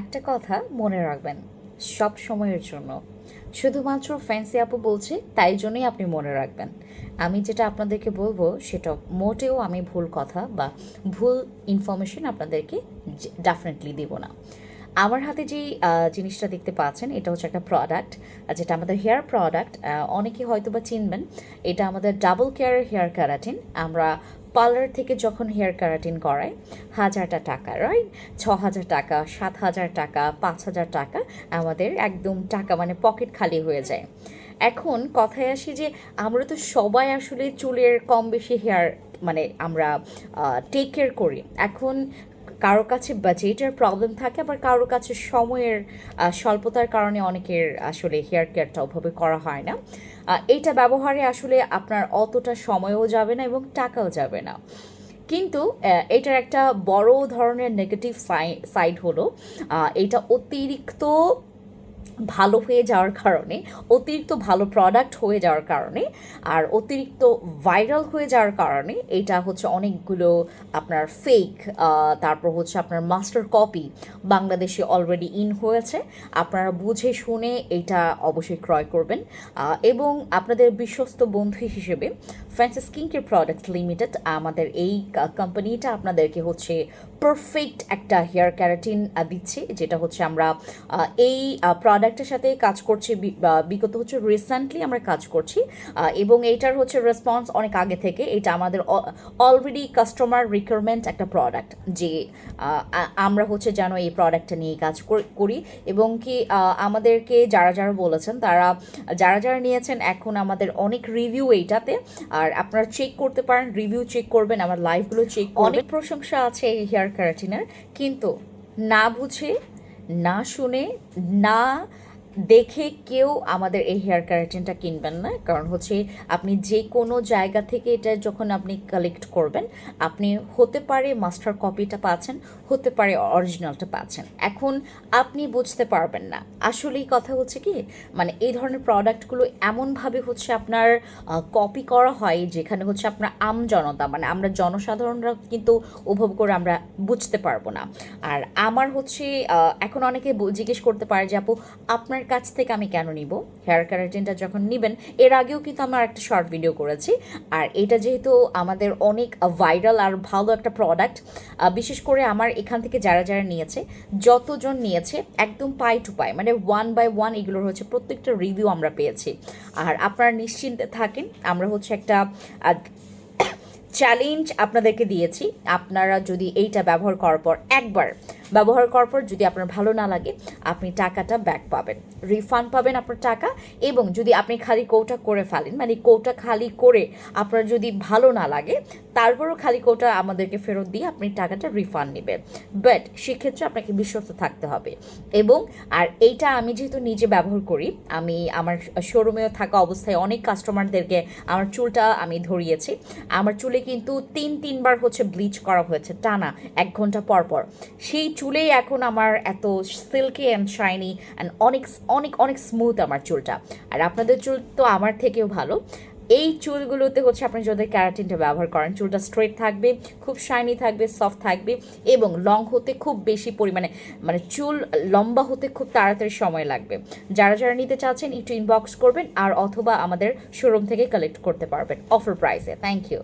একটা কথা মনে রাখবেন, সব সময়ের জন্য। শুধুমাত্র ফ্যান্সি আপু বলছে, তাই জন্যই আপনি মনে রাখবেন। আমি যেটা আপনাদেরকে বলব, সেটা মোটেও আমি ভুল কথা বা ভুল ইনফরমেশন আপনাদেরকে ডেফিনেটলি দিব না। আমার হাতে যেই জিনিসটা দেখতে পাচ্ছেন, এটা হচ্ছে একটা প্রোডাক্ট যেটা আমাদের হেয়ার প্রোডাক্ট অনেকে হয়তো বা চিনবেন, এটা আমাদের ডাবল কেয়ার হেয়ার ক্যারাটিন আমরা পার্লার থেকে যখন হেয়ার ক্যারাটিন করায়, হাজারটা টাকা রাইট ছ হাজার টাকা সাত হাজার টাকা পাঁচ হাজার টাকা আমাদের একদম টাকা মানে পকেট খালি হয়ে যায়। এখন কথায় আসি যে আমরা তো সবাই আসলে চুলের কম বেশি হেয়ার মানে আমরা টেক কেয়ার করি। এখন কারও কাছে বাজেটের প্রবলেম থাকে, আবার কারও কাছে সময়ের স্বল্পতার কারণে অনেকের আসলে হেয়ার কেয়ারটা ওভাবে করা হয় না। এটা ব্যবহারে আসলে আপনার অতটা সময়ও যাবে না এবং টাকাও যাবে না। কিন্তু এটার একটা বড় ধরনের নেগেটিভ সাইড হলো এটা অতিরিক্ত ভালো হয়ে যাওয়ার কারণে, অতিরিক্ত ভালো প্রোডাক্ট হয়ে যাওয়ার কারণে আর অতিরিক্ত ভাইরাল হয়ে যাওয়ার কারণে এটা হচ্ছে অনেকগুলো আপনার ফেক তারপর হচ্ছে আপনার মাস্টার কপি বাংলাদেশে অলরেডি ইন হয়েছে। আপনারা বুঝে শুনে এটা অবশ্যই ক্রয় করবেন। এবং আপনাদের বিশ্বস্ত বন্ধু হিসেবে fancy skin care product limited আমাদের এই কোম্পানিটা আপনাদেরকে হচ্ছে পারফেক্ট একটা হেয়ার ক্যারাটিন দিচ্ছে। যেটা হচ্ছে আমরা এই প্রোডাক্টের সাথে কাজ করছি বিগত হচ্ছে রিসেন্টলি আমরা কাজ করছি। এবং এইটার হচ্ছে রেসপন্স অনেক আগে থেকে। এটা আমাদের অলরেডি কাস্টমার রিকোয়ারমেন্ট একটা প্রোডাক্ট যে আমরা হচ্ছে যেন এই প্রোডাক্টটা নিয়ে কাজ করি এবং কি আমাদেরকে যারা যারা বলেছেন তারা যারা যারা নিয়েছেন এখন আমাদের অনেক রিভিউ এইটাতে। আর আপনারা চেক করতে পারেন রিভিউ চেক করবেন আমার লাইভগুলো চেক অনেক প্রশংসা আছে এই হেয়ার ক্যারাটিনের কিন্তু না বুঝে না শুনে না দেখে কেউ আমাদের এই হেয়ার ক্যারাটিনটা কিনবেন না। কারণ হচ্ছে আপনি যে কোনো জায়গা থেকে এটা যখন আপনি কালেক্ট করবেন, আপনি হতে পারে মাস্টার কপিটা পাচ্ছেন, হতে পারে অরিজিনালটা পাচ্ছেন। এখন আপনি বুঝতে পারবেন না। আসলেই কথা হচ্ছে কি মানে এই ধরনের প্রোডাক্টগুলো এমনভাবে হচ্ছে আপনার কপি করা হয় যেখানে হচ্ছে আপনার আম জনতা মানে আমরা জনসাধারণরা কিন্তু উপভোগ করে আমরা বুঝতে পারব না। আর আমার হচ্ছে এখন অনেকে জিজ্ঞেস করতে পারে যে আপু, আপনার কাছ থেকে আমি কেন নিব? হেয়ার ক্যারাটিনটা যখন নেবেন, এর আগেও কিন্তু আমার একটা শর্ট ভিডিও করেছি। আর এটা যেহেতু আমাদের অনেক ভাইরাল আর ভালো একটা প্রোডাক্ট বিশেষ করে আমার এখান থেকে যারা যারা নিয়েছে, যতজন নিয়েছে, একদম পাই টু পাই মানে ওয়ান বাই ওয়ান এগুলোর হচ্ছে প্রত্যেকটা রিভিউ আমরা পেয়েছি। আর আপনারা নিশ্চিন্তে থাকেন, আমরা হচ্ছে একটা চ্যালেঞ্জ আপনাদেরকে দিয়েছি। আপনারা যদি এইটা ব্যবহার করার পর একবার ব্যবহার করার পর যদি আপনার ভালো না লাগে, আপনি টাকাটা ব্যাক পাবেন। রিফান্ড পাবেন আপনার টাকা এবং যদি আপনি খালি কৌটা করে ফেলেন মানে কৌটা খালি করে আপনার যদি ভালো না লাগে, তারপরও খালি কৌটা আমাদেরকে ফেরত দিয়ে আপনি টাকাটা রিফান্ড নেবেন। বাট সেক্ষেত্রে আপনাকে বিশ্বস্ত থাকতে হবে এবং আর এইটা আমি যেহেতু নিজে ব্যবহার করি, আমি আমার শোরুমেও থাকা অবস্থায় অনেক কাস্টমারদেরকে আমার চুলটা আমি ধরিয়েছি। আমার চুলে কিন্তু তিন, তিনবার হচ্ছে ব্লিচ করা হয়েছে টানা এক ঘণ্টা পর পর। সেই চুলেই এখন আমার এত সিল্কি অ্যান্ড শাইনি অ্যান্ড অনেক অনেক অনেক স্মুথ আমার চুলটা। আর আপনাদের চুল তো আমার থেকেও ভালো। এই চুলগুলোতে হচ্ছে আপনি যদি ক্যারাটিনটা ব্যবহার করেন, চুলটা স্ট্রেট থাকবে, খুব শাইনি থাকবে সফট থাকবে এবং লং হতে খুব বেশি পরিমাণে মানে চুল লম্বা হতে খুব তাড়াতাড়ি সময় লাগবে। যারা যারা নিতে চাচ্ছেন, একটু ইনবক্স করবেন আর অথবা আমাদের শোরুম থেকে কালেক্ট করতে পারবেন অফার প্রাইসে থ্যাংক ইউ